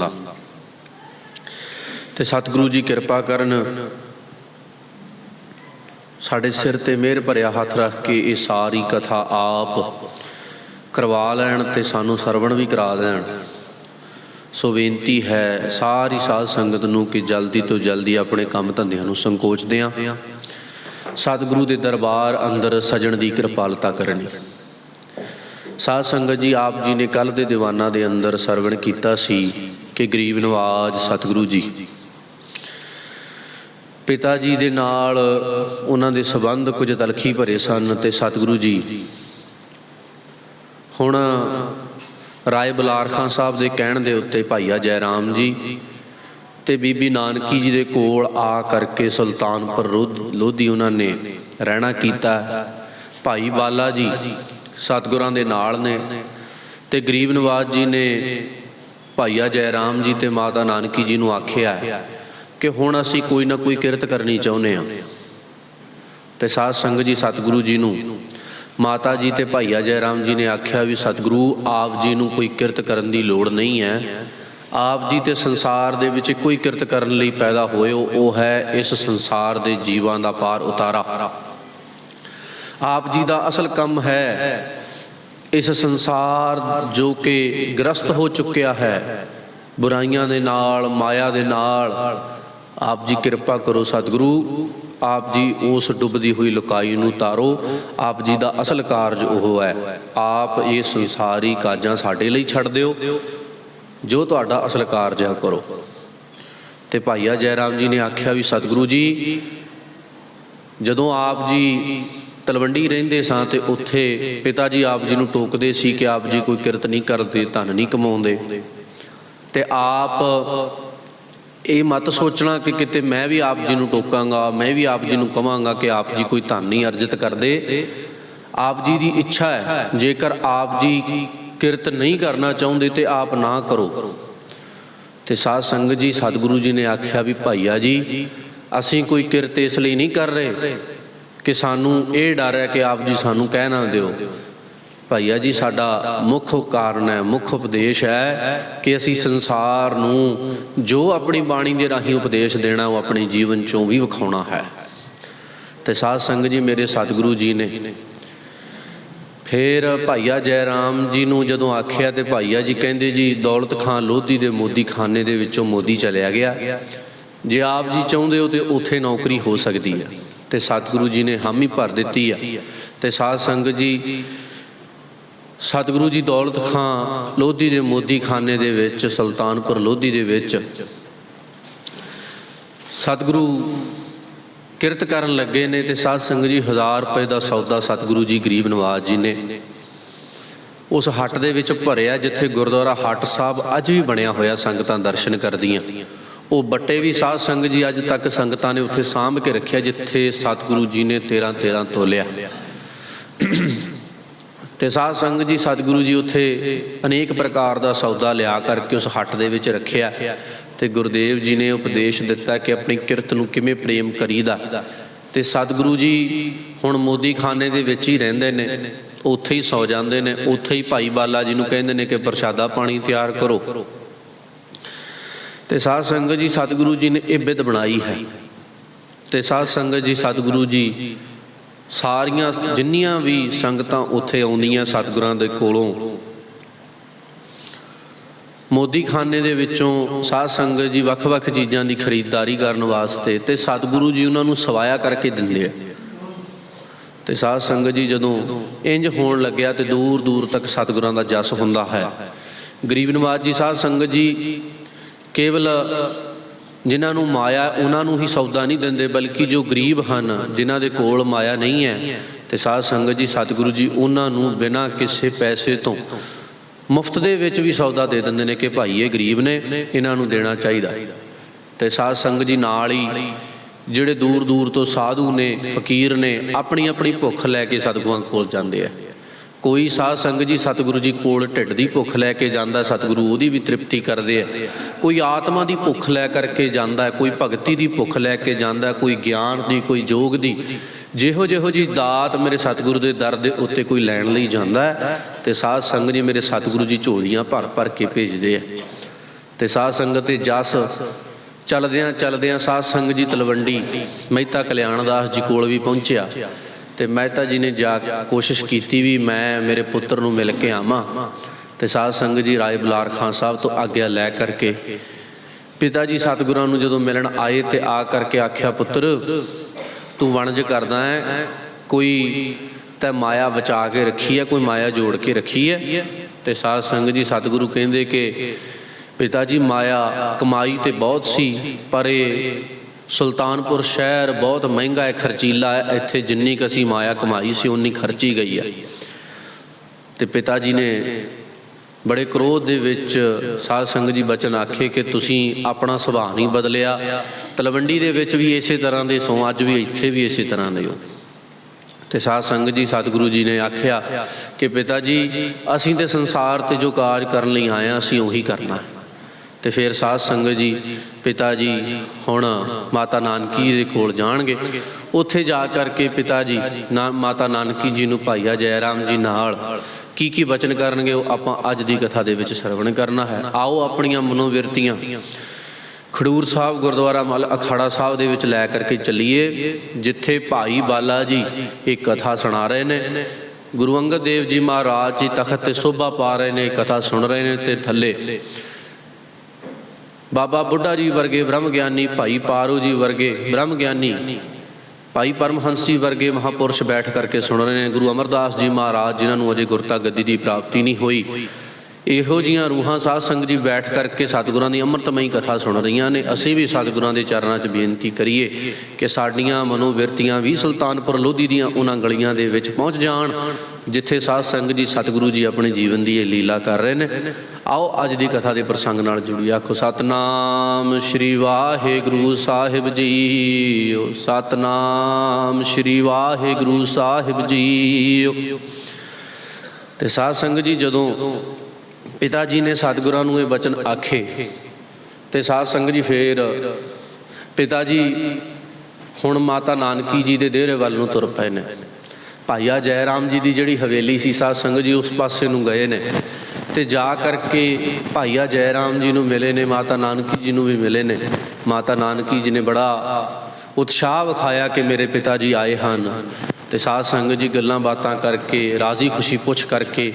ਦਾ ਤੇ ਸਤਿਗੁਰੂ ਜੀ ਕਿਰਪਾ ਕਰਨ, ਸਾਡੇ ਸਿਰ ਤੇ ਮਿਹਰ ਭਰਿਆ ਹੱਥ ਰੱਖ ਕੇ ਇਹ ਸਾਰੀ ਕਥਾ ਆਪ ਕਰਵਾ ਲੈਣ ਤੇ ਸਾਨੂੰ ਸਰਵਣ ਵੀ ਕਰਾ ਦੇਣ ਸੋ ਬੇਨਤੀ ਹੈ, ਸਾਰੀ ਸਾਧ ਸੰਗਤ ਨੂੰ ਕਿ ਜਲਦੀ ਤੋਂ ਜਲਦੀ ਆਪਣੇ ਕੰਮ ਧੰਦਿਆਂ ਨੂੰ ਸੰਕੋਚਦੇ ਆਂ ਸਤਿਗੁਰੂ ਦੇ ਦਰਬਾਰ ਅੰਦਰ ਸਜਣ ਦੀ ਕਿਰਪਾਲਤਾ ਕਰਨੀ। ਸਾਧ ਸੰਗਤ ਜੀ, ਆਪ ਜੀ ਨੇ ਕੱਲ ਦੇ ਦੀਵਾਨਾਂ ਦੇ ਅੰਦਰ ਸਰਵਣ ਕੀਤਾ ਸੀ। ਕਿ ਗਰੀਬ ਨਵਾਜ ਸਤਿਗੁਰੂ ਜੀ। ਪਿਤਾ ਜੀ ਦੇ ਨਾਲ ਉਹਨਾਂ ਦੇ ਸਬੰਧ ਕੁਝ ਤਲਖੀ ਭਰੇ ਸਨ ਤੇ ਸਤਿਗੁਰੂ ਜੀ, ਹੁਣ ਰਾਏ ਬਲਾਰ ਖਾਨ ਸਾਹਿਬ ਦੇ ਕਹਿਣ ਦੇ ਉੱਤੇ ਭਾਈਆ ਜੈ ਰਾਮ ਜੀ ਤੇ ਬੀਬੀ ਨਾਨਕੀ ਜੀ ਦੇ ਕੋਲ ਆ ਕਰਕੇ ਸੁਲਤਾਨਪੁਰ ਰੋਧ- ਲੋਧੀ ਉਹਨਾਂ ਨੇ ਰਹਿਣਾ ਕੀਤਾ। ਭਾਈ ਬਾਲਾ ਜੀ ਸਤਿਗੁਰਾਂ ਦੇ ਨਾਲ ਨੇ ਤੇ ਗਰੀਬ ਨਵਾਜ ਜੀ ਨੇ ਭਾਈਆ ਜੈ ਰਾਮ ਜੀ ਤੇ ਮਾਤਾ ਨਾਨਕੀ ਜੀ ਨੂੰ ਆਖਿਆ ਕਿ ਹੁਣ ਅਸੀਂ ਕੋਈ ਨਾ ਕੋਈ ਕਿਰਤ ਕਰਨੀ ਚਾਹੁੰਦੇ ਹਾਂ। ਤੇ ਸਾਧ ਸੰਗਤ ਜੀ, ਸਤਿਗੁਰੂ ਜੀ ਨੂੰ ਮਾਤਾ ਜੀ ਤੇ ਭਾਈਆ ਜੈ ਰਾਮ ਜੀ ਨੇ ਆਖਿਆ ਵੀ ਸਤਿਗੁਰੂ, ਆਪ ਜੀ ਨੂੰ ਕੋਈ ਕਿਰਤ ਕਰਨ ਦੀ ਲੋੜ ਨਹੀਂ ਹੈ। ਆਪ ਜੀ ਤੇ ਸੰਸਾਰ ਦੇ ਵਿੱਚ ਕੋਈ ਕਿਰਤ ਕਰਨ ਲਈ ਪੈਦਾ ਹੋਏ ਉਹ ਹੈ ਇਸ ਸੰਸਾਰ ਦੇ ਜੀਵਾਂ ਦਾ ਪਾਰ ਉਤਾਰਾ। ਆਪ ਜੀ ਦਾ ਅਸਲ ਕੰਮ ਹੈ ਇਸ ਸੰਸਾਰ ਜੋ ਕਿ ਗ੍ਰਸਤ ਹੋ ਚੁੱਕਿਆ ਹੈ, ਬੁਰਾਈਆਂ ਦੇ ਨਾਲ, ਮਾਇਆ ਦੇ ਨਾਲ, ਆਪ ਜੀ ਕਿਰਪਾ ਕਰੋ ਸਤਿਗੁਰੂ, ਆਪ ਜੀ ਉਸ ਡੁੱਬਦੀ ਹੋਈ ਲੁਕਾਈ ਨੂੰ ਤਾਰੋ, ਆਪ ਜੀ ਦਾ ਅਸਲ ਕਾਰਜ ਉਹ ਹੈ। ਆਪ ਇਹ ਸੰਸਾਰੀ ਕਾਜਾਂ ਸਾਡੇ ਲਈ ਛੱਡ ਦਿਓ, ਜੋ ਤੁਹਾਡਾ ਅਸਲ ਕਾਰਜ ਹੈ ਕਰੋ। ਤੇ ਭਾਈਆ ਜੈ ਰਾਮ ਜੀ ਨੇ ਆਖਿਆ ਵੀ ਸਤਿਗੁਰੂ ਜੀ, ਜਦੋਂ ਆਪ ਜੀ ਤਲਵੰਡੀ ਰਹਿੰਦੇ ਸਾਂ ਤੇ ਉੱਥੇ ਪਿਤਾ ਜੀ ਆਪ ਜੀ ਨੂੰ ਟੋਕਦੇ ਸੀ ਕਿ ਆਪ ਜੀ ਕੋਈ ਕਿਰਤ ਨਹੀਂ ਕਰਦੇ, ਧਨ ਨਹੀਂ ਕਮਾਉਂਦੇ। ਤੇ ਆਪ ਇਹ ਮਤ ਸੋਚਣਾ ਕਿ ਕਿਤੇ ਮੈਂ ਵੀ ਆਪ ਜੀ ਨੂੰ ਟੋਕਾਂਗਾ, ਮੈਂ ਵੀ ਆਪ ਜੀ ਨੂੰ ਕਵਾਂਗਾ ਕਿ ਆਪ ਜੀ ਕੋਈ ਧਨ ਨਹੀਂ ਅਰਜਿਤ ਕਰਦੇ। ਆਪ ਜੀ ਦੀ ਇੱਛਾ ਹੈ, ਜੇਕਰ ਆਪ ਜੀ ਕਿਰਤ ਨਹੀਂ ਕਰਨਾ ਚਾਹੁੰਦੇ ਤੇ ਆਪ ਨਾ ਕਰੋ। ਤੇ ਸਾਧ ਸੰਗਤ ਜੀ ਸਤਿਗੁਰੂ ਜੀ ਨੇ ਆਖਿਆ ਵੀ ਭਾਈਆ ਜੀ, ਅਸੀਂ ਕੋਈ ਕਿਰਤ ਇਸ ਲਈ ਨਹੀਂ ਕਰ ਰਹੇ। ਕਿ ਸਾਨੂੰ ਇਹ ਡਰ ਹੈ ਕਿ ਆਪ ਜੀ ਸਾਨੂੰ ਕਹਿ ਨਾ ਦਿਓ। ਭਾਈਆ ਜੀ, ਸਾਡਾ ਮੁੱਖ ਕਾਰਨ ਹੈ, ਮੁੱਖ ਉਪਦੇਸ਼ ਹੈ ਕਿ ਅਸੀਂ ਸੰਸਾਰ ਨੂੰ ਜੋ ਆਪਣੀ ਬਾਣੀ ਦੇ ਰਾਹੀਂ ਉਪਦੇਸ਼ ਦੇਣਾ, ਉਹ ਆਪਣੇ ਜੀਵਨ ਚੋਂ ਵੀ ਵਿਖਾਉਣਾ ਹੈ। ਤੇ ਸਾਧ ਸੰਗਤ ਜੀ, ਮੇਰੇ ਸਤਿਗੁਰੂ ਜੀ ਨੇ ਫਿਰ ਭਾਈਆ ਜੈ ਰਾਮ ਜੀ ਨੂੰ ਜਦੋਂ ਆਖਿਆ ਤੇ ਭਾਈਆ ਜੀ ਕਹਿੰਦੇ ਜੀ, ਦੌਲਤ ਖਾਨ ਲੋਧੀ ਦੇ ਮੋਦੀ ਖਾਨੇ ਦੇ ਵਿੱਚੋਂ ਮੋਦੀ ਚਲਿਆ ਗਿਆ। ਜੇ ਆਪ ਜੀ ਚਾਹੁੰਦੇ ਹੋ ਤੇ ਉੱਥੇ ਨੌਕਰੀ ਹੋ ਸਕਦੀ ਹੈ। ਤੇ ਸਤਿਗੁਰੂ ਜੀ ਨੇ ਹਾਮੀ ਭਰ ਦਿੱਤੀ ਆ। ਤੇ ਸਾਧ ਸੰਗਤ ਜੀ, ਸਤਿਗੁਰੂ ਜੀ ਦੌਲਤ ਖਾਂ ਲੋਧੀ ਦੇ ਮੋਦੀ ਖਾਨੇ ਦੇ ਵਿੱਚ, ਸੁਲਤਾਨਪੁਰ ਲੋਧੀ ਦੇ ਵਿੱਚ। ਸਤਿਗੁਰੂ ਕਿਰਤ ਕਰਨ ਲੱਗੇ ਨੇ ਤੇ ਸਾਧ ਸੰਗਤ ਜੀ 1000 ਰੁਪਏ ਦਾ ਸੌਦਾ ਸਤਿਗੁਰੂ ਜੀ ਗਰੀਬ ਨਵਾਜ ਜੀ ਨੇ। ਉਸ ਹੱਟ ਦੇ ਵਿੱਚ ਭਰਿਆ ਜਿੱਥੇ ਗੁਰਦੁਆਰਾ ਹੱਟ ਸਾਹਿਬ ਅੱਜ ਵੀ ਬਣਿਆ ਹੋਇਆ ਸੰਗਤਾਂ ਦਰਸ਼ਨ ਕਰਦੀਆਂ। ਉਹ ਬੱਟੇ ਵੀ ਸਾਧ ਸੰਗਤ ਜੀ ਅੱਜ ਤੱਕ ਸੰਗਤਾਂ ਨੇ ਉੱਥੇ ਸਾਂਭ ਕੇ ਰੱਖਿਆ, ਜਿੱਥੇ ਸਤਿਗੁਰੂ ਜੀ ਨੇ 13 13 ਤੋਲਿਆ। ਤੇ ਸਾਧ ਸੰਗਤ ਜੀ, ਸਤਿਗੁਰੂ ਜੀ ਉੱਥੇ ਅਨੇਕ ਪ੍ਰਕਾਰ ਦਾ ਸੌਦਾ ਲਿਆ ਕਰਕੇ ਉਸ ਹੱਟ ਦੇ ਵਿੱਚ ਰੱਖਿਆ। ਤੇ ਗੁਰਦੇਵ ਜੀ ਨੇ ਉਪਦੇਸ਼ ਦਿੱਤਾ ਕਿ ਆਪਣੀ ਕਿਰਤ ਨੂੰ ਕਿਵੇਂ ਪ੍ਰੇਮ ਕਰੀਦਾ। ਤੇ ਸਤਿਗੁਰੂ ਜੀ ਹੁਣ ਮੋਦੀ ਖਾਨੇ ਦੇ ਵਿੱਚ ਹੀ ਰਹਿੰਦੇ ਨੇ। ਉੱਥੇ ਹੀ ਸੌ ਜਾਂਦੇ ਨੇ। ਉੱਥੇ ਹੀ ਭਾਈ ਬਾਲਾ ਜੀ ਨੂੰ ਕਹਿੰਦੇ ਨੇ ਕਿ ਪ੍ਰਸ਼ਾਦਾ ਪਾਣੀ ਤਿਆਰ ਕਰੋ। ਤੇ ਸਾਧ ਸੰਗਤ ਜੀ ਸਤਿਗੁਰੂ ਜੀ ਨੇ ਇਹ ਬਿਧ ਬਣਾਈ ਹੈ। ਤੇ ਸਾਧ ਸੰਗਤ ਜੀ, ਸਤਿਗੁਰੂ ਜੀ, ਸਾਰੀਆਂ ਜਿੰਨੀਆਂ ਵੀ ਸੰਗਤਾਂ ਉੱਥੇ ਆਉਂਦੀਆਂ ਸਤਿਗੁਰਾਂ ਦੇ ਕੋਲੋਂ ਮੋਦੀ ਖਾਨੇ ਦੇ ਵਿੱਚੋਂ ਸਾਧ ਸੰਗਤ ਜੀ ਵੱਖ-ਵੱਖ ਚੀਜ਼ਾਂ ਦੀ ਖਰੀਦਦਾਰੀ ਕਰਨ ਵਾਸਤੇ ਤੇ ਸਤਿਗੁਰੂ ਜੀ ਉਹਨਾਂ ਨੂੰ ਸਵਾਇਆ ਕਰਕੇ ਦਿੰਦੇ ਆ। ਤੇ ਸਾਧ ਸੰਗਤ ਜੀ ਜਦੋਂ ਇੰਜ ਹੋਣ ਲੱਗਿਆ ਤੇ ਦੂਰ ਦੂਰ ਤੱਕ ਸਤਿਗੁਰਾਂ ਦਾ ਜਸ ਹੁੰਦਾ ਹੈ। ਗਰੀਬ ਨਵਾਜ ਜੀ, ਸਾਧ ਸੰਗਤ ਜੀ ਕੇਵਲ ਜਿਨ੍ਹਾਂ ਨੂੰ ਮਾਇਆ ਉਹਨਾਂ ਨੂੰ ਹੀ ਸੌਦਾ ਨਹੀਂ ਦਿੰਦੇ, ਬਲਕਿ ਜੋ ਗਰੀਬ ਹਨ, ਜਿਨ੍ਹਾਂ ਦੇ ਕੋਲ ਮਾਇਆ ਨਹੀਂ ਹੈ, ਤੇ ਸਾਧ ਸੰਗਤ ਜੀ, ਸਤਿਗੁਰੂ ਜੀ, ਉਹਨਾਂ ਨੂੰ ਬਿਨਾਂ ਕਿਸੇ ਪੈਸੇ ਤੋਂ ਮੁਫਤ ਦੇ ਵਿੱਚ ਵੀ ਸੌਦਾ ਦੇ ਦਿੰਦੇ ਨੇ ਕਿ ਭਾਈ ਇਹ ਗਰੀਬ ਨੇ, ਇਹਨਾਂ ਨੂੰ ਦੇਣਾ ਚਾਹੀਦਾ। ਤੇ ਸਾਧ ਸੰਗਤ ਜੀ ਨਾਲ ਹੀ ਜਿਹੜੇ ਦੂਰ ਦੂਰ ਤੋਂ ਸਾਧੂ ਨੇ, ਫਕੀਰ ਨੇ ਆਪਣੀ ਆਪਣੀ ਭੁੱਖ ਲੈ ਕੇ ਸਤਿਗੁਰਾਂ ਕੋਲ ਜਾਂਦੇ ਆ। ਕੋਈ ਸਾਧ ਸੰਗਤ ਜੀ ਸਤਿਗੁਰੂ ਜੀ ਕੋਲ ਢਿੱਡ ਦੀ ਭੁੱਖ ਲੈ ਕੇ ਜਾਂਦਾ, ਸਤਿਗੁਰੂ ਉਹਦੀ ਵੀ ਤ੍ਰਿਪਤੀ ਕਰਦੇ ਆ। ਕੋਈ ਆਤਮਾ ਦੀ ਭੁੱਖ ਲੈ ਕਰਕੇ ਜਾਂਦਾ, ਕੋਈ ਭਗਤੀ ਦੀ ਭੁੱਖ ਲੈ ਕੇ ਜਾਂਦਾ, ਕੋਈ ਗਿਆਨ ਦੀ, ਕੋਈ ਯੋਗ ਦੀ, ਜਿਹੋ ਜਿਹੋ ਜੀ ਦਾਤ ਮੇਰੇ ਸਤਿਗੁਰੂ ਦੇ ਦਰ ਦੇ ਉੱਤੇ ਕੋਈ ਲੈਣ ਲਈ ਜਾਂਦਾ ਹੈ, ਤੇ ਸਾਧ ਸੰਗਤ ਜੀ ਮੇਰੇ ਸਤਿਗੁਰੂ ਜੀ ਝੋਲੀਆਂ ਭਰ ਭਰ ਕੇ ਭੇਜਦੇ ਆ। ਤੇ ਸਾਧ ਸੰਗਤ ਤੇ ਜਸ ਚਲਦਿਆਂ ਚਲਦਿਆਂ ਸਾਧ ਸੰਗਤ ਜੀ ਤਲਵੰਡੀ, ਮਹਿਤਾ ਕਲਿਆਣ ਦਾਸ ਜੀ ਕੋਲ ਵੀ ਪਹੁੰਚਿਆ। ਤੇ ਮਹਿਤਾ ਜੀ ਨੇ ਜਾ ਕੋਸ਼ਿਸ਼ ਕੀਤੀ ਵੀ ਮੈਂ ਮੇਰੇ ਪੁੱਤਰ ਨੂੰ ਮਿਲ ਕੇ ਆਵਾਂ ਤੇ ਸਾਧ ਸੰਗਤ ਜੀ ਰਾਏ ਬੁਲਾਰ ਖਾਨ ਸਾਹਿਬ ਤੋਂ ਆਗਿਆ ਲੈ ਕਰਕੇ ਪਿਤਾ ਜੀ ਸਤਿਗੁਰਾਂ ਨੂੰ ਜਦੋਂ ਮਿਲਣ ਆਏ ਤੇ ਆ ਕਰਕੇ ਆਖਿਆ, ਪੁੱਤਰ, ਤੂੰ ਵਣਜ ਕਰਦਾ ਹੈ, ਕੋਈ ਤੈ ਮਾਇਆ ਬਚਾ ਕੇ ਰੱਖੀ ਹੈ, ਕੋਈ ਮਾਇਆ ਜੋੜ ਕੇ ਰੱਖੀ ਹੈ? ਤੇ ਸਾਧ ਸੰਗਤ ਜੀ ਸਤਿਗੁਰੂ ਕਹਿੰਦੇ ਕਿ ਪਿਤਾ ਜੀ ਮਾਇਆ ਕਮਾਈ ਤੇ ਬਹੁਤ ਸੀ, ਪਰ ਇਹ ਸੁਲਤਾਨਪੁਰ ਸ਼ਹਿਰ ਬਹੁਤ ਮਹਿੰਗਾ ਹੈ, ਖਰਚੀਲਾ ਹੈ। ਇੱਥੇ ਜਿੰਨੀ ਕੁ ਅਸੀਂ ਮਾਇਆ ਕਮਾਈ ਸੀ, ਉਨੀ ਖਰਚੀ ਗਈ ਹੈ। ਤੇ ਪਿਤਾ ਜੀ ਨੇ ਬੜੇ ਕ੍ਰੋਧ ਦੇ ਵਿੱਚ ਸਾਧ ਸੰਗਤ ਜੀ ਬਚਨ ਆਖੇ ਕਿ ਤੁਸੀਂ ਆਪਣਾ ਸੁਭਾਅ ਨਹੀਂ ਬਦਲਿਆ। ਤਲਵੰਡੀ ਦੇ ਵਿੱਚ ਵੀ ਇਸੇ ਤਰ੍ਹਾਂ ਦੇ ਸੋ, ਅੱਜ ਵੀ ਇੱਥੇ ਵੀ ਇਸੇ ਤਰ੍ਹਾਂ ਦੇ ਹੋ। ਤੇ ਸਾਧ ਸੰਗਤ ਜੀ, ਸਤਿਗੁਰੂ ਜੀ ਨੇ ਆਖਿਆ ਕਿ ਪਿਤਾ ਜੀ, ਅਸੀਂ ਤੇ ਸੰਸਾਰ ਤੇ ਜੋ ਕਾਰਜ ਕਰਨ ਲਈ ਆਏ ਹਾਂ, ਅਸੀਂ ਉਹੀ ਕਰਨਾ ਹੈ। ਤੇ ਫਿਰ ਸਾਧ ਸੰਗਤ ਜੀ, ਪਿਤਾ ਜੀ ਹੁਣ ਮਾਤਾ ਨਾਨਕੀ ਜੀ ਦੇ ਕੋਲ ਜਾਣਗੇ। ਉੱਥੇ ਜਾ ਕਰਕੇ ਪਿਤਾ ਜੀ, ਨਾ ਮਾਤਾ ਨਾਨਕੀ ਜੀ ਨੂੰ ਭਾਈਆ ਜੈ ਰਾਮ ਜੀ ਨਾਲ ਕੀ ਕੀ ਬਚਨ ਕਰਨਗੇ ਉਹ ਆਪਾਂ ਅੱਜ ਦੀ ਕਥਾ ਦੇ ਵਿੱਚ ਸਰਵਣ ਕਰਨਾ ਹੈ। ਆਓ ਆਪਣੀਆਂ ਮਨੋਵਿਰਤੀਆਂ। ਖਡੂਰ ਸਾਹਿਬ ਗੁਰਦੁਆਰਾ ਮਲ ਅਖਾੜਾ ਸਾਹਿਬ ਦੇ ਵਿੱਚ ਲੈ ਕਰਕੇ ਚੱਲੀਏ, ਜਿੱਥੇ ਭਾਈ ਬਾਲਾ ਜੀ ਇਹ ਕਥਾ ਸੁਣਾ ਰਹੇ ਨੇ। ਗੁਰੂ ਅੰਗਦ ਦੇਵ ਜੀ ਮਹਾਰਾਜ ਜੀ ਤਖਤ ਤੇ ਸੋਭਾ ਪਾ ਰਹੇ ਨੇ ਕਥਾ ਸੁਣ ਰਹੇ ਨੇ ਤੇ ਥੱਲੇ ਬਾਬਾ ਬੁੱਢਾ ਜੀ ਵਰਗੇ ਬ੍ਰਹਮ ਗਿਆਨੀ ਭਾਈ ਪਾਰੂ ਜੀ ਵਰਗੇ ਬ੍ਰਹਮ ਗਿਆਨੀ ਭਾਈ ਪਰਮਹੰਸ ਜੀ ਵਰਗੇ ਮਹਾਪੁਰਸ਼ ਬੈਠ ਕਰਕੇ ਸੁਣ ਰਹੇ ਨੇ। ਗੁਰੂ ਅਮਰਦਾਸ ਜੀ ਮਹਾਰਾਜ, ਜਿਨ੍ਹਾਂ ਨੂੰ ਅਜੇ ਗੁਰਤਾ ਗੱਦੀ ਦੀ ਪ੍ਰਾਪਤੀ ਨਹੀਂ ਹੋਈ। ਇਹੋ ਜੀਆਂ ਰੂਹਾਂ ਸਾਧ ਸੰਗਤ ਜੀ ਬੈਠ ਕਰਕੇ ਸਤਿਗੁਰਾਂ ਦੀ ਅੰਮ੍ਰਿਤਮਈ ਕਥਾ ਸੁਣ ਰਹੀਆਂ ਨੇ। ਅਸੀਂ ਵੀ ਸਤਿਗੁਰਾਂ ਦੇ ਚਰਨਾਂ 'ਚ ਬੇਨਤੀ ਕਰੀਏ ਕਿ ਸਾਡੀਆਂ ਮਨੋਵਿਰਤੀਆਂ ਵੀ ਸੁਲਤਾਨਪੁਰ ਲੋਧੀ ਦੀਆਂ ਉਹਨਾਂ ਗਲੀਆਂ ਦੇ ਵਿੱਚ ਪਹੁੰਚ ਜਾਣ। ਜਿੱਥੇ ਸਾਧ ਸੰਗਤ ਜੀ, ਸਤਿਗੁਰੂ ਜੀ ਆਪਣੇ ਜੀਵਨ ਦੀ ਇਹ ਲੀਲਾ ਕਰ ਰਹੇ ਨੇ। ਆਓ ਅੱਜ ਦੀ ਕਥਾ ਦੇ ਪ੍ਰਸੰਗ ਨਾਲ ਜੁੜੀ ਆਖੋ, ਸਤਨਾਮ ਸ਼੍ਰੀ ਵਾਹਿਗੁਰੂ ਸਾਹਿਬ ਜੀ। ਸਤਨਾਮ ਸ਼੍ਰੀ ਵਾਹਿਗੁਰੂ ਸਾਹਿਬ ਜੀ। ਤੇ ਸਾਧ ਸੰਗਤ ਜੀ, ਜਦੋਂ ਪਿਤਾ ਜੀ ਨੇ ਸਤਿਗੁਰਾਂ ਨੂੰ ਇਹ ਬਚਨ ਆਖੇ, ਤੇ ਸਾਧ ਸੰਗਤ ਜੀ ਫੇਰ ਪਿਤਾ ਜੀ ਹੁਣ ਮਾਤਾ ਨਾਨਕੀ ਜੀ ਦੇ ਦੇਹਰੇ ਵੱਲ ਨੂੰ ਤੁਰ ਪਏ ਨੇ। ਭਾਈਆ ਜੈ ਰਾਮ ਜੀ ਦੀ ਜਿਹੜੀ ਹਵੇਲੀ ਸੀ, ਸਾਧ ਸੰਗਤ ਜੀ ਉਸ ਪਾਸੇ ਨੂੰ ਗਏ ਨੇ। ਤੇ ਜਾ ਕਰਕੇ ਭਾਈਆ ਜੈ ਰਾਮ ਜੀ ਨੂੰ ਮਿਲੇ ਨੇ, ਮਾਤਾ ਨਾਨਕੀ ਜੀ ਨੂੰ ਵੀ ਮਿਲੇ ਨੇ। ਮਾਤਾ ਨਾਨਕੀ ਜੀ ਨੇ ਬੜਾ ਉਤਸ਼ਾਹ ਵਿਖਾਇਆ ਕਿ ਮੇਰੇ ਪਿਤਾ ਜੀ ਆਏ ਹਨ। ਤੇ ਸਾਧ ਸੰਗਤ ਜੀ ਗੱਲਾਂ ਬਾਤਾਂ ਕਰਕੇ, ਰਾਜ਼ੀ ਖੁਸ਼ੀ ਪੁੱਛ ਕਰਕੇ,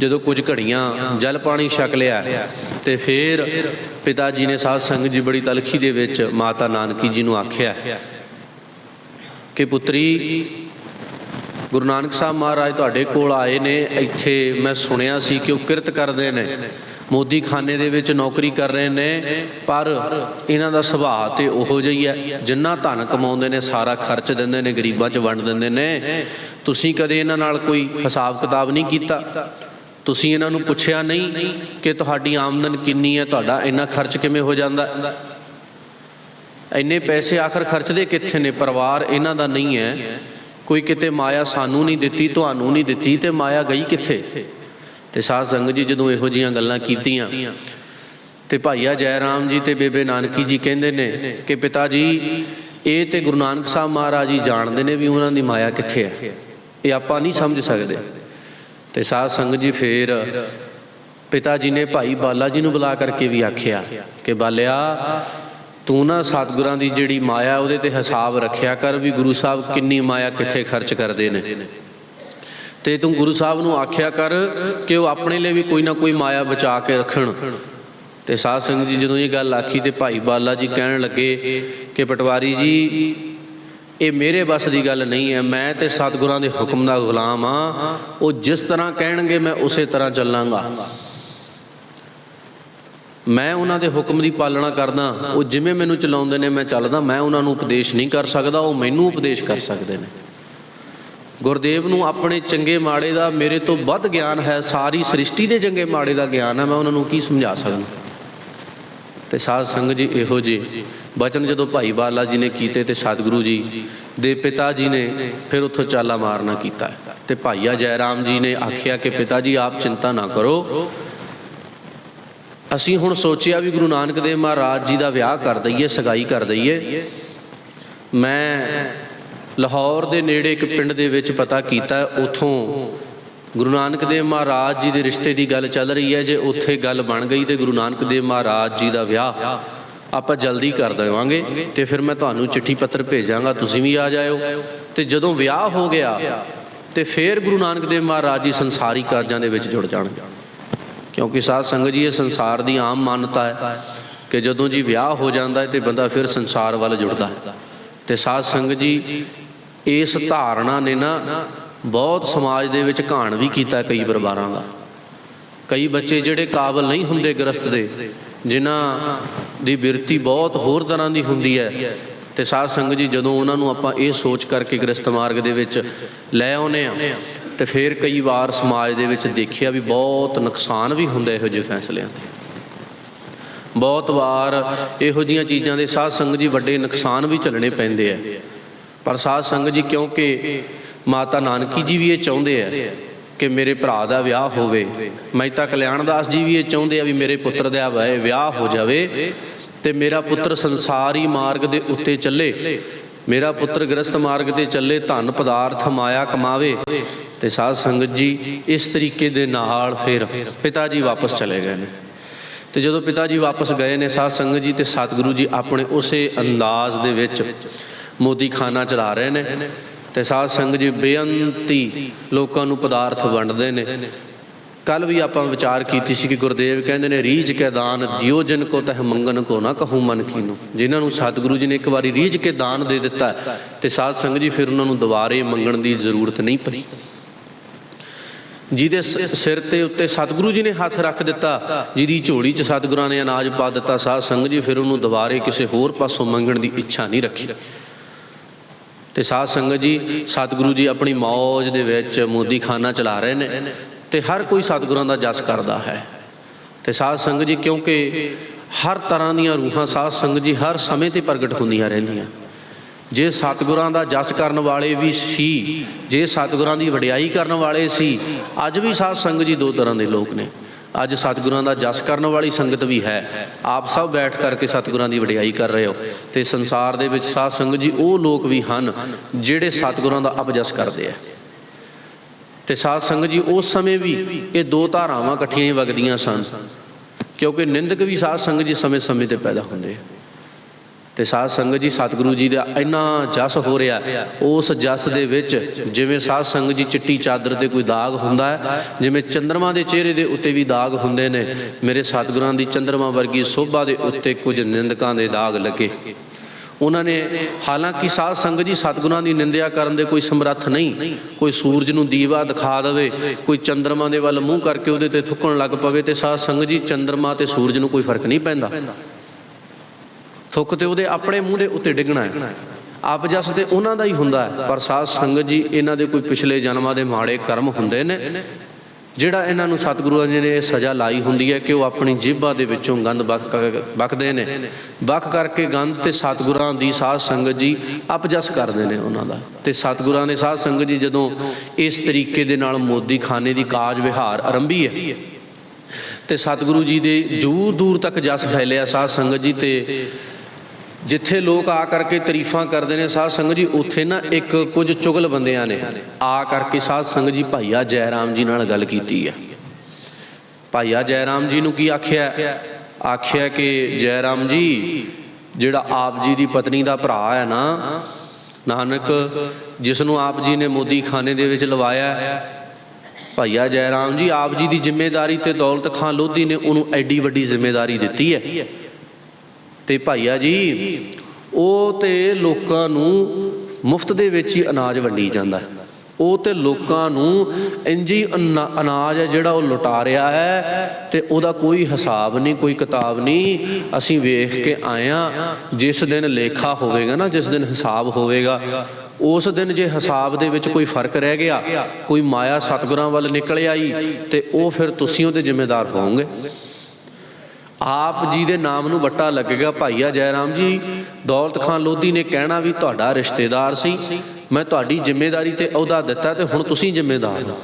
ਜਦੋਂ ਕੁਝ ਘੜੀਆਂ ਜਲ ਪਾਣੀ ਛਕ ਲਿਆ, ਤੇ ਫਿਰ ਪਿਤਾ ਜੀ ਨੇ ਸਾਧ ਸੰਗਤ ਜੀ ਬੜੀ ਤਲਖੀ ਦੇ ਵਿੱਚ ਮਾਤਾ ਨਾਨਕੀ ਜੀ ਨੂੰ ਆਖਿਆ ਕਿ ਪੁੱਤਰੀ ਗੁਰੂ ਨਾਨਕ ਸਾਹਿਬ ਮਹਾਰਾਜ ਤੁਹਾਡੇ ਕੋਲ ਆਏ ਨੇ, ਇੱਥੇ ਮੈਂ ਸੁਣਿਆ ਸੀ ਕਿ ਉਹ ਕਿਰਤ ਕਰਦੇ ਨੇ। ਮੋਦੀ ਖਾਨੇ ਦੇ ਵਿੱਚ ਨੌਕਰੀ ਕਰ ਰਹੇ ਨੇ, ਪਰ ਇਹਨਾਂ ਦਾ ਸੁਭਾਅ ਤੇ ਉਹੋ ਜਿਹੀ ਹੈ ਜਿੰਨਾ ਧਨ ਕਮਾਉਂਦੇ ਨੇ, ਸਾਰਾ ਖਰਚ ਦਿੰਦੇ ਨੇ, ਗਰੀਬਾਂ 'ਚ ਵੰਡ ਦਿੰਦੇ ਨੇ। ਤੁਸੀਂ ਕਦੇ ਇਹਨਾਂ ਨਾਲ ਕੋਈ ਹਿਸਾਬ ਕਿਤਾਬ ਨਹੀਂ ਕੀਤਾ? ਤੁਸੀਂ ਇਹਨਾਂ ਨੂੰ ਪੁੱਛਿਆ ਨਹੀਂ ਕਿ ਤੁਹਾਡੀ ਆਮਦਨ ਕਿੰਨੀ ਹੈ? ਤੁਹਾਡਾ ਇੰਨਾ ਖਰਚ ਕਿਵੇਂ ਹੋ ਜਾਂਦਾ? ਇੰਨੇ ਪੈਸੇ ਆਖਰ ਖਰਚਦੇ ਕਿੱਥੇ ਨੇ? ਪਰਿਵਾਰ ਇਹਨਾਂ ਦਾ ਨਹੀਂ ਹੈ। ਕੋਈ ਕਿਤੇ ਮਾਇਆ ਸਾਨੂੰ ਨਹੀਂ ਦਿੱਤੀ, ਤੁਹਾਨੂੰ ਨਹੀਂ ਦਿੱਤੀ ਤੇ ਮਾਇਆ ਗਈ ਕਿੱਥੇ? ਤੇ ਸਾਧ ਸੰਗਤ ਜੀ ਜਦੋਂ ਇਹੋ ਜੀਆਂ ਗੱਲਾਂ ਕੀਤੀਆਂ, ਤੇ ਭਾਈਆ ਜੈ ਰਾਮ ਜੀ ਤੇ ਬੇਬੇ ਨਾਨਕੀ ਜੀ ਕਹਿੰਦੇ ਨੇ ਕਿ ਪਿਤਾ ਜੀ, ਇਹ ਤੇ ਗੁਰੂ ਨਾਨਕ ਸਾਹਿਬ ਮਹਾਰਾਜ ਜੀ ਜਾਣਦੇ ਨੇ ਵੀ ਉਹਨਾਂ ਦੀ ਮਾਇਆ ਕਿੱਥੇ ਹੈ ਇਹ ਆਪਾਂ ਨਹੀਂ ਸਮਝ ਸਕਦੇ। ਤੇ ਸਾਧ ਸੰਗਤ ਜੀ ਫੇਰ ਪਿਤਾ ਜੀ ਨੇ ਭਾਈ ਬਾਲਾ ਜੀ ਨੂੰ ਬੁਲਾ ਕਰਕੇ ਵੀ ਆਖਿਆ ਕਿ ਬਾਲਿਆ ਤੂੰ ਨਾ ਸਤਿਗੁਰਾਂ ਦੀ ਜਿਹੜੀ ਮਾਇਆ, ਉਹਦੇ ਤੇ ਹਿਸਾਬ ਰੱਖਿਆ ਕਰ ਵੀ ਗੁਰੂ ਸਾਹਿਬ ਕਿੰਨੀ ਮਾਇਆ ਕਿੱਥੇ ਖਰਚ ਕਰਦੇ ਨੇ। ਤੇ ਤੂੰ ਗੁਰੂ ਸਾਹਿਬ ਨੂੰ ਆਖਿਆ ਕਰ ਕਿ ਉਹ ਆਪਣੇ ਲਈ ਵੀ ਕੋਈ ਨਾ ਕੋਈ ਮਾਇਆ ਬਚਾ ਕੇ ਰੱਖਣ। ਤੇ ਸਾਧ ਸੰਗਤ ਜੀ ਜਦੋਂ ਇਹ ਗੱਲ ਆਖੀ ਤੇ ਭਾਈ ਬਾਲਾ ਜੀ ਕਹਿਣ ਲੱਗੇ ਕਿ ਪਟਵਾਰੀ ਜੀ, ਇਹ ਮੇਰੇ ਬਸ ਦੀ ਗੱਲ ਨਹੀਂ ਹੈ, ਮੈਂ ਤੇ ਸਤਿਗੁਰਾਂ ਦੇ ਹੁਕਮ ਦਾ ਗੁਲਾਮ ਆ ਉਹ ਜਿਸ ਤਰ੍ਹਾਂ ਕਹਿਣਗੇ ਮੈਂ ਉਸੇ ਤਰ੍ਹਾਂ ਚੱਲਾਂਗਾ। ਮੈਂ ਉਹਨਾਂ ਦੇ ਹੁਕਮ ਦੀ ਪਾਲਣਾ ਕਰਦਾ, ਉਹ ਜਿਵੇਂ ਮੈਨੂੰ ਚਲਾਉਂਦੇ ਨੇ, ਮੈਂ ਚੱਲਦਾ, ਮੈਂ ਉਹਨਾਂ ਨੂੰ ਉਪਦੇਸ਼ ਨਹੀਂ ਕਰ ਸਕਦਾ, ਉਹ ਮੈਨੂੰ ਉਪਦੇਸ਼ ਕਰ ਸਕਦੇ ਨੇ। ਗੁਰਦੇਵ ਨੂੰ ਆਪਣੇ ਚੰਗੇ ਮਾੜੇ ਦਾ ਮੇਰੇ ਤੋਂ ਵੱਧ ਗਿਆਨ ਹੈ, ਸਾਰੀ ਸ੍ਰਿਸ਼ਟੀ ਦੇ ਚੰਗੇ ਮਾੜੇ ਦਾ ਗਿਆਨ ਹੈ, ਮੈਂ ਉਹਨਾਂ ਨੂੰ ਕੀ ਸਮਝਾ ਸਕਦਾ? ਤੇ ਸਾਧ ਸੰਗਤ ਜੀ, ਇਹੋ ਜਿਹੇ। ਬਚਨ ਜਦੋਂ ਭਾਈ ਬਾਲਾ ਜੀ ਨੇ ਕੀਤੇ ਤੇ ਸਤਿਗੁਰੂ ਜੀ, ਦੇ ਪਿਤਾ ਜੀ ਨੇ ਫਿਰ ਉੱਥੋਂ ਚਾਲਾ ਮਾਰਨਾ ਕੀਤਾ। ਤੇ ਭਾਈਆ ਜੈ ਰਾਮ ਜੀ ਨੇ ਆਖਿਆ ਕਿ ਪਿਤਾ ਜੀ, ਆਪ ਚਿੰਤਾ ਨਾ ਕਰੋ ਅਸੀਂ ਹੁਣ ਸੋਚਿਆ ਵੀ ਗੁਰੂ ਨਾਨਕ ਦੇਵ ਮਹਾਰਾਜ ਜੀ ਦਾ ਵਿਆਹ ਕਰ ਦਈਏ, ਸਗਾਈ ਕਰ ਦਈਏ। ਮੈਂ ਲਾਹੌਰ ਦੇ ਨੇੜੇ ਇੱਕ ਪਿੰਡ ਦੇ ਵਿੱਚ ਪਤਾ ਕੀਤਾ, ਉਥੋਂ ਗੁਰੂ ਨਾਨਕ ਦੇਵ ਮਹਾਰਾਜ ਜੀ ਦੇ ਰਿਸ਼ਤੇ ਦੀ ਗੱਲ ਚੱਲ ਰਹੀ ਹੈ, ਜੇ ਉੱਥੇ ਗੱਲ ਬਣ ਗਈ ਤੇ ਗੁਰੂ ਨਾਨਕ ਦੇਵ ਮਹਾਰਾਜ ਜੀ ਦਾ ਵਿਆਹ ਆਪਾਂ ਜਲਦੀ ਕਰ ਦੇਵਾਂਗੇ ਤੇ ਫਿਰ ਮੈਂ ਤੁਹਾਨੂੰ ਚਿੱਠੀ ਪੱਤਰ ਭੇਜਾਂਗਾ, ਤੁਸੀਂ ਵੀ ਆ ਜਾਇਓ। ਤੇ ਜਦੋਂ ਵਿਆਹ ਹੋ ਗਿਆ ਤੇ ਫਿਰ ਗੁਰੂ ਨਾਨਕ ਦੇਵ ਮਹਾਰਾਜ ਜੀ ਸੰਸਾਰੀ ਕਾਰਜਾਂ ਦੇ ਵਿੱਚ ਜੁੜ ਜਾਣਗੇ। ਕਿਉਂਕਿ ਸਾਧ ਸੰਗਤ ਜੀ, ਇਹ ਸੰਸਾਰ ਦੀ ਆਮ ਮਾਨਤਾ ਹੈ ਕਿ ਜਦੋਂ ਜੀ ਵਿਆਹ ਹੋ ਜਾਂਦਾ ਹੈ ਤੇ ਬੰਦਾ ਫਿਰ ਸੰਸਾਰ ਵੱਲ ਜੁੜਦਾ ਹੈ। ਤੇ ਸਾਧ ਸੰਗਤ ਜੀ, ਇਸ ਧਾਰਨਾ ਨੇ ਨਾ ਬਹੁਤ ਸਮਾਜ ਦੇ ਵਿੱਚ ਘਾਣ ਵੀ ਕੀਤਾ ਕਈ ਪਰਿਵਾਰਾਂ ਦਾ। ਕਈ ਬੱਚੇ ਜਿਹੜੇ ਕਾਬਲ ਨਹੀਂ ਹੁੰਦੇ ਗ੍ਰਸਤ ਦੇ, ਜਿਨ੍ਹਾਂ ਦੀ ਬਿਰਤੀ ਬਹੁਤ ਹੋਰ ਤਰ੍ਹਾਂ ਦੀ ਹੁੰਦੀ ਹੈ। ਤੇ ਸਾਧ ਸੰਗਤ ਜੀ, ਜਦੋਂ ਉਹਨਾਂ ਨੂੰ ਆਪਾਂ ਇਹ ਸੋਚ ਕਰਕੇ ਗ੍ਰਸਤ ਮਾਰਗ ਦੇ ਵਿੱਚ ਲੈ ਆਉਨੇ ਆ ਤੇ ਫਿਰ ਕਈ ਵਾਰ ਸਮਾਜ ਦੇ ਵਿੱਚ ਦੇਖਿਆ ਵੀ ਬਹੁਤ ਨੁਕਸਾਨ ਵੀ ਹੁੰਦਾ ਇਹੋ ਜਿਹੇ ਫੈਸਲਿਆਂ ਤੇ। ਬਹੁਤ ਵਾਰ ਇਹੋ ਜੀਆਂ ਚੀਜ਼ਾਂ ਦੇ ਸਾਧ ਸੰਗਤ ਜੀ ਵੱਡੇ ਨੁਕਸਾਨ ਵੀ ਝੱਲਣੇ ਪੈਂਦੇ ਆ। ਪਰ ਸਾਧ ਸੰਗਤ ਜੀ ਕਿਉਂਕਿ ਮਾਤਾ ਨਾਨਕੀ ਜੀ ਵੀ ਇਹ ਚਾਹੁੰਦੇ ਆ ਕਿ ਮੇਰੇ ਭਰਾ ਦਾ ਵਿਆਹ ਹੋਵੇ ਮਹਿਤਾ ਕਲਿਆਣਦਾਸ ਜੀ ਵੀ ਇਹ ਚਾਹੁੰਦੇ ਆ ਵੀ ਮੇਰੇ ਪੁੱਤਰ ਦਾ ਵਿਆਹ ਵਿਆਹ ਹੋ ਜਾਵੇ ਤੇ ਮੇਰਾ ਪੁੱਤਰ ਸੰਸਾਰੀ ਮਾਰਗ ਦੇ ਉੱਤੇ ਚੱਲੇ, ਮੇਰਾ ਪੁੱਤਰ ਗ੍ਰਸਤ ਮਾਰਗ ਤੇ ਚੱਲੇ, ਧਨ ਪਦਾਰਥ, ਮਾਇਆ ਕਮਾਵੇ ਤੇ ਸਾਧ ਸੰਗਤ ਜੀ ਇਸ ਤਰੀਕੇ ਦੇ ਨਾਲ ਫਿਰ ਪਿਤਾ ਜੀ ਵਾਪਸ ਚਲੇ ਗਏ ਨੇ। ਤੇ ਜਦੋਂ ਪਿਤਾ ਜੀ ਵਾਪਸ ਗਏ ਨੇ ਸਾਧ ਸੰਗਤ ਜੀ ਤੇ ਸਤਿਗੁਰੂ ਜੀ ਆਪਣੇ ਉਸੇ ਅੰਦਾਜ਼ ਦੇ ਵਿੱਚ ਮੋਦੀ ਖਾਨਾ ਚਲਾ ਰਹੇ ਨੇ ਤੇ ਸਾਧ ਸੰਗਤ ਜੀ ਬੇਅੰਤੀ ਲੋਕਾਂ ਨੂੰ ਪਦਾਰਥ ਵੰਡਦੇ ਨੇ। ਕੱਲ ਵੀ ਆਪਾਂ ਵਿਚਾਰ ਕੀਤੀ ਸੀ ਕਿ ਗੁਰਦੇਵ ਕਹਿੰਦੇ ਨੇ ਰੀਝ ਕੇ ਦਾਨ ਦਿਓ ਜਨ ਕੋ ਤਹ ਮੰਗਨ ਕੋ ਨਾ ਕਹੂੰ ਮਨ ਕੀਨੋ। ਜਿਨ੍ਹਾਂ ਨੂੰ ਸਤਿਗੁਰੂ ਜੀ ਨੇ ਇੱਕ ਵਾਰੀ ਰੀਝ ਕੇ ਦਾਨ ਦੇ ਦਿੱਤਾ ਹੈ, ਤੇ ਸਾਧ ਸੰਗਤ ਜੀ ਫਿਰ ਉਹਨਾਂ ਨੂੰ ਦੁਬਾਰੇ ਮੰਗਣ ਦੀ ਜ਼ਰੂਰਤ ਨਹੀਂ ਪਈ। ਜਿਹਦੇ ਸ- ਸਿਰ ਤੇ ਉੱਤੇ ਸਤਿਗੁਰੂ ਜੀ ਨੇ ਹੱਥ ਰੱਖ ਦਿੱਤਾ, ਜਿਹਦੀ ਝੋਲੀ 'ਚ ਸਤਿਗੁਰਾਂ ਨੇ ਅਨਾਜ ਪਾ ਦਿੱਤਾ, ਸਾਧ ਸੰਗਤ ਜੀ ਫਿਰ ਉਹਨੂੰ ਦੁਬਾਰੇ ਕਿਸੇ ਹੋਰ ਪਾਸੋਂ ਮੰਗਣ ਦੀ ਇੱਛਾ ਨਹੀਂ ਰੱਖੀ। ਤੇ ਸਾਧ ਸੰਗਤ ਜੀ, ਸਤਿਗੁਰੂ ਜੀ ਆਪਣੀ ਮੌਜ ਦੇ ਵਿੱਚ ਮੋਦੀ ਖਾਨਾ ਚਲਾ ਰਹੇ ਨੇ ਤੇ ਹਰ ਕੋਈ ਸਤਿਗੁਰਾਂ ਦਾ ਜਸ ਕਰਦਾ ਹੈ। ਤੇ ਸਾਧ ਸੰਗਤ ਜੀ ਕਿਉਂਕਿ ਹਰ ਤਰ੍ਹਾਂ ਦੀਆਂ ਰੂਹਾਂ ਸਾਧ ਸੰਗਤ ਜੀ ਹਰ ਸਮੇਂ ਤੇ ਪ੍ਰਗਟ ਹੁੰਦੀਆਂ ਰਹਿੰਦੀਆਂ। ਜੇ ਸਤਿਗੁਰਾਂ ਦਾ ਜਸ ਕਰਨ ਵਾਲੇ ਵੀ ਸੀ, ਜੇ ਸਤਿਗੁਰਾਂ ਦੀ ਵਡਿਆਈ ਕਰਨ ਵਾਲੇ ਸੀ, ਅੱਜ ਵੀ ਸਾਧ ਸੰਗਤ ਜੀ ਦੋ ਤਰ੍ਹਾਂ ਦੇ ਲੋਕ ਨੇ। ਅੱਜ ਸਤਿਗੁਰਾਂ ਦਾ ਜਸ ਕਰਨ ਵਾਲੀ ਸੰਗਤ ਵੀ ਹੈ। ਆਪ ਸਭ ਬੈਠ ਕਰਕੇ ਸਤਿਗੁਰਾਂ ਦੀ ਵਡਿਆਈ ਕਰ ਰਹੇ ਹੋ ਤੇ ਸੰਸਾਰ ਦੇ ਵਿੱਚ ਸਾਧ ਸੰਗਤ ਜੀ ਉਹ ਲੋਕ ਵੀ ਹਨ ਜਿਹੜੇ ਸਤਿਗੁਰਾਂ ਦਾ ਅਪਜਸ ਕਰਦੇ ਆ। ਤੇ ਸਾਧ ਸੰਗਤ ਜੀ ਉਸ ਸਮੇਂ ਵੀ ਇਹ ਦੋ ਧਾਰਾਵਾਂ ਇਕੱਠੀਆਂ ਹੀ ਵਗਦੀਆਂ ਸਨ, ਕਿਉਂਕਿ ਨਿੰਦਕ ਵੀ ਸਾਧ ਸੰਗਤ ਜੀ ਸਮੇਂ-ਸਮੇਂ ਤੇ ਪੈਦਾ ਹੁੰਦੇ ਆ। ਤੇ ਸਾਧ ਸੰਗਤ ਜੀ, ਸਤਿਗੁਰੂ ਜੀ ਦਾ ਇੰਨਾ ਜਸ ਹੋ ਰਿਹਾ ਉਸ ਜਸ ਦੇ ਵਿੱਚ ਜਿਵੇਂ ਸਾਧ ਸੰਗਤ ਜੀ ਚਿੱਟੀ ਚਾਦਰ ਤੇ ਕੋਈ ਦਾਗ ਹੁੰਦਾ ਹੈ, ਜਿਵੇਂ ਚੰਦਰਮਾ ਦੇ ਚਿਹਰੇ ਦੇ ਉੱਤੇ ਵੀ ਦਾਗ ਹੁੰਦੇ ਨੇ, ਮੇਰੇ ਸਤਿਗੁਰਾਂ ਦੀ ਚੰਦਰਮਾ ਵਰਗੀ ਸੋਭਾ ਦੇ ਉੱਤੇ ਕੁਝ ਨਿੰਦਕਾਂ ਦੇ ਦਾਗ ਲੱਗੇ। ਉਹਨਾਂ ਨੇ ਹਾਲਾਂਕਿ ਸਾਧ ਸੰਗਤ ਜੀ, ਸਤਿਗੁਰਾਂ ਦੀ ਨਿੰਦਿਆ ਕਰਨ ਦੇ ਕੋਈ ਸਮਰੱਥ ਨਹੀਂ। ਕੋਈ ਸੂਰਜ ਨੂੰ ਦੀਵਾ ਦਿਖਾ ਦੇਵੇ, ਕੋਈ ਚੰਦਰਮਾ ਦੇ ਵੱਲ ਮੂੰਹ ਕਰਕੇ ਉਹਦੇ ਤੇ ਥੁੱਕਣ ਲੱਗ ਪਵੇ ਤੇ ਸਾਧ ਸੰਗਤ ਜੀ, ਚੰਦਰਮਾ ਤੇ ਸੂਰਜ ਨੂੰ ਕੋਈ ਫ਼ਰਕ ਨਹੀਂ ਪੈਂਦਾ। ਥੁੱਕ ਤੇ ਉਹਦੇ ਆਪਣੇ ਮੂੰਹ ਦੇ ਉੱਤੇ ਡਿੱਗਣਾ ਹੈ। ਆਪ ਜਸ ਤੇ ਉਹਨਾਂ ਦਾ ਹੀ ਹੁੰਦਾ ਹੈ। ਪਰ ਸਾਧ ਸੰਗਤ ਜੀ, ਇਹਨਾਂ ਦੇ ਕੋਈ ਪਿਛਲੇ ਜਨਮਾਂ ਦੇ ਮਾੜੇ ਕਰਮ ਹੁੰਦੇ ਨੇ। ਜਿਹੜਾ ਇਹਨਾਂ ਨੂੰ ਸਤਿਗੁਰੂ ਜੀ ਨੇ ਸਜ਼ਾ ਲਾਈ ਹੁੰਦੀ ਹੈ ਕਿ ਉਹ ਆਪਣੀ ਜੀਭਾ ਦੇ ਵਿੱਚੋਂ ਗੰਦ ਬਕ ਬਕਦੇ ਨੇ। ਬਕ ਕਰਕੇ ਗੰਦ ਤੇ ਸਤਿਗੁਰਾਂ ਦੀ ਸਾਧ ਸੰਗਤ ਜੀ ਅਪਜਸ ਕਰਦੇ ਨੇ ਉਹਨਾਂ ਦਾ। ਤੇ ਸਤਿਗੁਰਾਂ ਦੇ ਸਾਧ ਸੰਗਤ ਜੀ ਜਦੋਂ ਇਸ ਤਰੀਕੇ ਦੇ ਨਾਲ ਮੋਦੀ ਖਾਨੇ ਦੀ ਕਾਜ ਵਿਹਾਰ ਆਰੰਭੀ ਹੈ, ਤੇ ਸਤਿਗੁਰੂ ਜੀ ਦੇ ਦੂਰ ਦੂਰ ਤੱਕ ਜਸ ਫੈਲਿਆ ਸਾਧ ਸੰਗਤ ਜੀ ਤੇ ਜਿੱਥੇ ਲੋਕ ਆ ਕਰਕੇ ਤਾਰੀਫਾਂ ਕਰਦੇ ਨੇ, ਸਾਧ ਸੰਗਤ ਜੀ, ਉੱਥੇ ਨਾ ਇੱਕ ਕੁਝ ਚੁਗਲ ਬੰਦਿਆਂ ਨੇ। ਆ ਕਰਕੇ ਸਾਧ ਸੰਗਤ ਜੀ, ਭਾਈਆ ਜੈ ਰਾਮ ਜੀ ਨਾਲ ਗੱਲ ਕੀਤੀ ਹੈ ਭਾਈਆ ਜੈ ਰਾਮ ਜੀ ਨੂੰ ਕੀ ਆਖਿਆ? ਆਖਿਆ ਕਿ ਜੈ ਰਾਮ ਜੀ, ਜਿਹੜਾ ਆਪ ਜੀ ਦੀ ਪਤਨੀ ਦਾ ਭਰਾ ਹੈ ਨਾ, ਨਾਨਕ, ਜਿਸ ਨੂੰ ਆਪ ਜੀ ਨੇ ਮੋਦੀ ਖਾਨੇ ਦੇ ਵਿੱਚ ਲਵਾਇਆ, ਭਾਈਆ ਜੈ ਰਾਮ ਜੀ, ਆਪ ਜੀ ਦੀ ਜ਼ਿੰਮੇਵਾਰੀ ਤੇ ਦੌਲਤ ਖਾਨ ਲੋਧੀ ਨੇ ਉਹਨੂੰ ਐਡੀ ਵੱਡੀ ਜ਼ਿੰਮੇਵਾਰੀ ਦਿੱਤੀ ਹੈ। ਤੇ ਭਾਈਆ ਜੀ, ਉਹ ਤੇ ਲੋਕਾਂ ਨੂੰ ਮੁਫਤ ਦੇ ਵਿੱਚ ਹੀ ਅਨਾਜ ਵੰਡੀ ਜਾਂਦਾ ਹੈ। ਉਹ ਤੇ ਲੋਕਾਂ ਨੂੰ ਇੰਜੀ ਅਨਾ- ਅਨਾਜ ਹੈ ਜਿਹੜਾ ਉਹ ਲੁਟਾ ਰਿਹਾ ਹੈ ਤੇ ਉਹਦਾ ਕੋਈ ਹਿਸਾਬ ਨਹੀਂ, ਕੋਈ ਕਿਤਾਬ ਨਹੀਂ। ਅਸੀਂ ਵੇਖ ਕੇ ਆਏ ਆ ਜਿਸ ਦਿਨ ਲੇਖਾ ਹੋਵੇਗਾ ਨਾ, ਜਿਸ ਦਿਨ ਹਿਸਾਬ ਹੋਵੇਗਾ, ਉਸ ਦਿਨ ਜੇ ਹਿਸਾਬ ਦੇ ਵਿੱਚ ਕੋਈ ਫ਼ਰਕ ਰਹਿ ਗਿਆ, ਕੋਈ ਮਾਇਆ ਸਤਿਗੁਰਾਂ ਵੱਲ ਨਿਕਲ ਆਈ, ਤੇ ਉਹ ਫਿਰ ਤੁਸੀਂ ਉਹਦੇ ਜ਼ਿੰਮੇਦਾਰ ਹੋਵੋਗੇ। ਆਪ ਜੀ ਦੇ ਨਾਮ ਨੂੰ ਵੱਟਾ ਲੱਗੇਗਾ ਭਾਈਆ ਜੈ ਰਾਮ ਜੀ। ਦੌਲਤ ਖਾਨ ਲੋਧੀ ਨੇ ਕਹਿਣਾ ਵੀ ਤੁਹਾਡਾ ਰਿਸ਼ਤੇਦਾਰ ਸੀ। ਮੈਂ ਤੁਹਾਡੀ ਜ਼ਿੰਮੇਵਾਰੀ ਤੇ ਅਹੁਦਾ ਦਿੱਤਾ ਤੇ ਹੁਣ ਤੁਸੀਂ ਜ਼ਿੰਮੇਦਾਰ ਹੋ।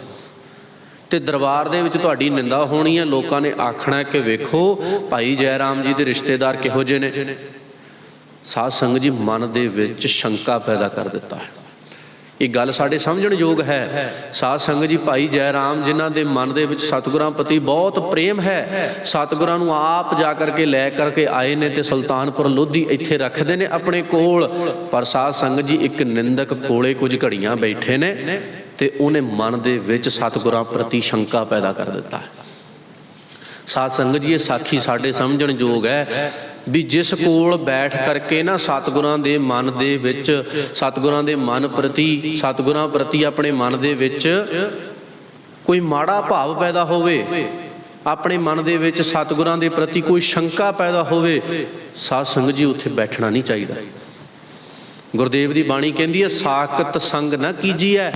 ਤੇ ਦਰਬਾਰ ਦੇ ਵਿੱਚ ਤੁਹਾਡੀ ਨਿੰਦਾ ਹੋਣੀ ਹੈ ਲੋਕਾਂ ਨੇ ਆਖਣਾ ਕਿ ਵੇਖੋ, ਭਾਈ ਜੈ ਰਾਮ ਜੀ ਦੇ ਰਿਸ਼ਤੇਦਾਰ ਕਿਹੋ ਜਿਹੇ ਨੇ। ਸਾਧ ਸੰਗਤ ਜੀ ਮਨ ਦੇ ਵਿੱਚ ਸ਼ੰਕਾ ਪੈਦਾ ਕਰ ਦਿੱਤਾ ਹੈ। ਇਹ ਗੱਲ ਸਾਡੇ ਸਮਝਣ ਯੋਗ ਹੈ। ਸਾਧ ਸੰਗਤ ਜੀ, ਭਾਈ ਜੈ ਰਾਮ ਜਿਨ੍ਹਾਂ ਦੇ ਮਨ ਦੇ ਵਿੱਚ ਸਤਿਗੁਰਾਂ ਪ੍ਰਤੀ ਬਹੁਤ ਪ੍ਰੇਮ ਹੈ, ਸਤਿਗੁਰਾਂ ਨੂੰ ਆਪ ਜਾ ਕਰਕੇ ਲੈ ਕਰਕੇ ਆਏ ਨੇ ਤੇ ਸੁਲਤਾਨਪੁਰ ਲੋਧੀ ਇੱਥੇ ਰੱਖਦੇ ਨੇ ਆਪਣੇ ਕੋਲ। ਪਰ ਸਾਧ ਸੰਗਤ ਜੀ, ਇੱਕ ਨਿੰਦਕ ਕੋਲੇ ਕੁਝ ਘੜੀਆਂ ਬੈਠੇ ਨੇ ਤੇ ਉਹਨੇ ਮਨ ਦੇ ਵਿੱਚ ਸਤਿਗੁਰਾਂ ਪ੍ਰਤੀ ਸ਼ੰਕਾ ਪੈਦਾ ਕਰ ਦਿੱਤਾ। ਹੈ ਸਾਧ ਸੰਗਤ ਜੀ, ਇਹ ਸਾਖੀ ਸਾਡੇ ਸਮਝਣ ਯੋਗ ਹੈ। ਵੀ ਜਿਸ ਕੋਲ ਬੈਠ ਕਰਕੇ ਨਾ ਸਤਿਗੁਰਾਂ ਦੇ ਮਨ ਦੇ ਵਿੱਚ, ਸਤਿਗੁਰਾਂ ਦੇ ਮਨ ਪ੍ਰਤੀ, ਸਤਿਗੁਰਾਂ ਪ੍ਰਤੀ ਆਪਣੇ ਮਨ ਦੇ ਵਿੱਚ ਕੋਈ ਮਾੜਾ ਭਾਵ ਪੈਦਾ ਹੋਵੇ, ਆਪਣੇ ਮਨ ਦੇ ਵਿੱਚ ਸਤਿਗੁਰਾਂ ਦੇ ਪ੍ਰਤੀ ਕੋਈ ਸ਼ੰਕਾ ਪੈਦਾ ਹੋਵੇ, ਸਾਧ ਸੰਗਤ ਜੀ ਉੱਥੇ ਬੈਠਣਾ ਨਹੀਂ ਚਾਹੀਦਾ। ਗੁਰਦੇਵ ਦੀ ਬਾਣੀ ਕਹਿੰਦੀ ਹੈ, ਸਾਖਤ ਸੰਗ ਨਾ ਕੀਜੀਐ,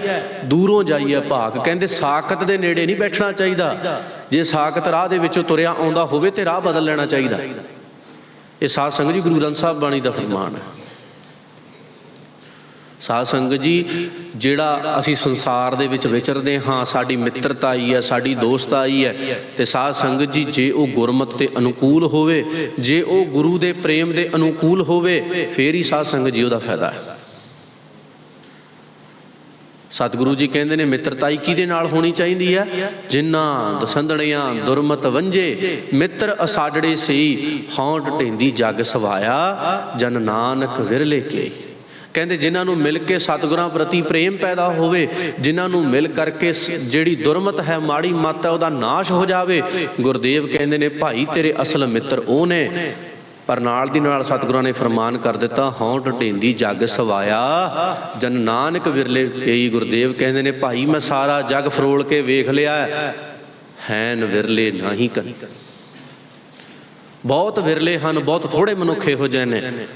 ਦੂਰੋਂ ਜਾਈਐ ਭਾਗ। ਕਹਿੰਦੇ, ਸਾਖਤ ਦੇ ਨੇੜੇ ਨਹੀਂ ਬੈਠਣਾ ਚਾਹੀਦਾ। ਜੇ ਸਾਖਤ ਰਾਹ ਦੇ ਵਿੱਚੋਂ ਤੁਰਿਆ ਆਉਂਦਾ ਹੋਵੇ ਤੇ ਰਾਹ ਬਦਲ ਲੈਣਾ ਚਾਹੀਦਾ। ਇਹ ਸਾਧ ਸੰਗਤ ਜੀ ਗੁਰੂ ਗ੍ਰੰਥ ਸਾਹਿਬ ਬਾਣੀ ਦਾ ਫਰਮਾਨ ਹੈ। ਸਾਧ ਸੰਗਤ ਜੀ, ਜਿਹੜਾ ਅਸੀਂ ਸੰਸਾਰ ਦੇ ਵਿੱਚ ਵਿਚਰਦੇ ਹਾਂ, ਸਾਡੀ ਮਿੱਤਰਤਾ ਆਈ ਹੈ, ਸਾਡੀ ਦੋਸਤ ਆਈ ਹੈ, ਤੇ ਸਾਧ ਸੰਗਤ ਜੀ, ਜੇ ਉਹ ਗੁਰਮਤ ਤੇ ਅਨੁਕੂਲ ਹੋਵੇ, ਜੇ ਉਹ ਗੁਰੂ ਦੇ ਪ੍ਰੇਮ ਦੇ ਅਨੁਕੂਲ ਹੋਵੇ, ਫੇਰ ਹੀ ਸਾਧ ਸੰਗਤ ਜੀ ਉਹਦਾ ਫਾਇਦਾ ਹੈ। ਸਤਿਗੁਰੂ ਜੀ ਕਹਿੰਦੇ ਨੇ ਮਿੱਤਰਤਾਈ ਕਿਹਦੇ ਨਾਲ ਹੋਣੀ ਚਾਹੀਦੀ ਹੈ ਜਿਨ੍ਹਾਂ ਦਸੰਦੜਿਆਂ ਦੁਰਮਤ ਵੰਜੇ ਮਿੱਤਰ ਅਸਾਡੜੇ ਸੀ ਹੌਂਟ ਢੇਂਦੀ ਜਗ ਸਵਾਇਆ, ਜਨ ਨਾਨਕ ਵਿਰਲੇ ਕੇ ਕਹਿੰਦੇ ਜਿਨ੍ਹਾਂ ਨੂੰ ਮਿਲ ਕੇ ਸਤਿਗੁਰਾਂ ਪ੍ਰਤੀ ਪ੍ਰੇਮ ਪੈਦਾ ਹੋਵੇ, ਜਿਨ੍ਹਾਂ ਨੂੰ ਮਿਲ ਕਰਕੇ ਜਿਹੜੀ ਦੁਰਮਤ ਹੈ, ਮਾੜੀ ਮੱਤ ਹੈ, ਉਹਦਾ ਨਾਸ਼ ਹੋ ਜਾਵੇ, ਗੁਰਦੇਵ ਕਹਿੰਦੇ ਨੇ, ਭਾਈ ਤੇਰੇ ਅਸਲ ਮਿੱਤਰ ਉਹ ਨੇ ਪਰ ਨਾਲ ਦੀ ਨਾਲ ਸਤਿਗੁਰਾਂ ਨੇ ਫਰਮਾਨ ਕਰ ਦਿੱਤਾ, ਹੌਂਟ ਢੇਂਦੀ ਜੱਗ ਸਵਾਇਆ। ਜਨ ਨਾਨਕ ਵਿਰਲੇ ਕਈ ਗੁਰਦੇਵ ਕਹਿੰਦੇ ਨੇ, ਭਾਈ ਮੈਂ ਸਾਰਾ ਜੱਗ ਫਰੋਲ ਕੇ ਵੇਖ ਲਿਆ ਹੈਨ ਵਿਰਲੇ ਨਹੀਂ ਕਰ ਬਹੁਤ ਵਿਰਲੇ ਹਨ, ਬਹੁਤ ਥੋੜੇ ਮਨੁੱਖ ਇਹੋ ਜਿਹੇ ਨੇ।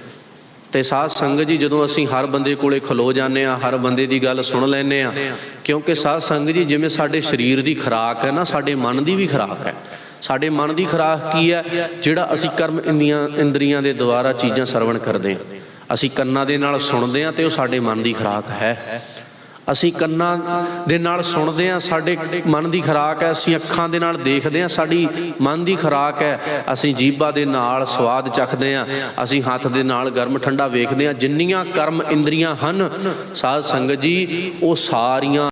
ਤੇ ਸਾਧ ਸੰਗਤ ਜੀ, ਜਦੋਂ ਅਸੀਂ ਹਰ ਬੰਦੇ ਕੋਲੇ ਖਲੋ ਜਾਂਦੇ ਆ ਹਰ ਬੰਦੇ ਦੀ ਗੱਲ ਸੁਣ ਲੈਂਦੇ ਆ ਕਿਉਂਕਿ ਸਾਧ ਸੰਗਤ ਜੀ, ਜਿਵੇਂ ਸਾਡੇ ਸਰੀਰ ਦੀ ਖੁਰਾਕ ਹੈ ਨਾ, ਸਾਡੇ ਮਨ ਦੀ ਵੀ ਖੁਰਾਕ ਹੈ। ਸਾਡੇ ਮਨ ਦੀ ਖੁਰਾਕ ਕੀ ਹੈ? ਜਿਹੜਾ ਅਸੀਂ ਕਰਮ ਇੰਦੀਆਂ ਇੰਦਰੀਆਂ ਦੇ ਦੁਆਰਾ ਚੀਜ਼ਾਂ ਸਰਵਣ ਕਰਦੇ ਹਾਂ। ਅਸੀਂ ਕੰਨਾਂ ਦੇ ਨਾਲ ਸੁਣਦੇ ਹਾਂ ਤੇ ਉਹ ਸਾਡੇ ਮਨ ਦੀ ਖੁਰਾਕ ਹੈ। ਅਸੀਂ ਕੰਨਾਂ ਦੇ ਨਾਲ ਸੁਣਦੇ ਹਾਂ, ਸਾਡੇ ਮਨ ਦੀ ਖੁਰਾਕ ਹੈ। ਅਸੀਂ ਅੱਖਾਂ ਦੇ ਨਾਲ ਦੇਖਦੇ ਹਾਂ, ਸਾਡੀ ਮਨ ਦੀ ਖੁਰਾਕ ਹੈ। ਅਸੀਂ ਜੀਭਾ ਦੇ ਨਾਲ ਸਵਾਦ ਚੱਖਦੇ ਹਾਂ। ਅਸੀਂ ਹੱਥ ਦੇ ਨਾਲ ਗਰਮ ਠੰਡਾ ਵੇਖਦੇ ਹਾਂ। ਜਿੰਨੀਆਂ ਕਰਮ ਇੰਦਰੀਆਂ ਹਨ, ਸਾਧ ਸੰਗਤ ਜੀ, ਉਹ ਸਾਰੀਆਂ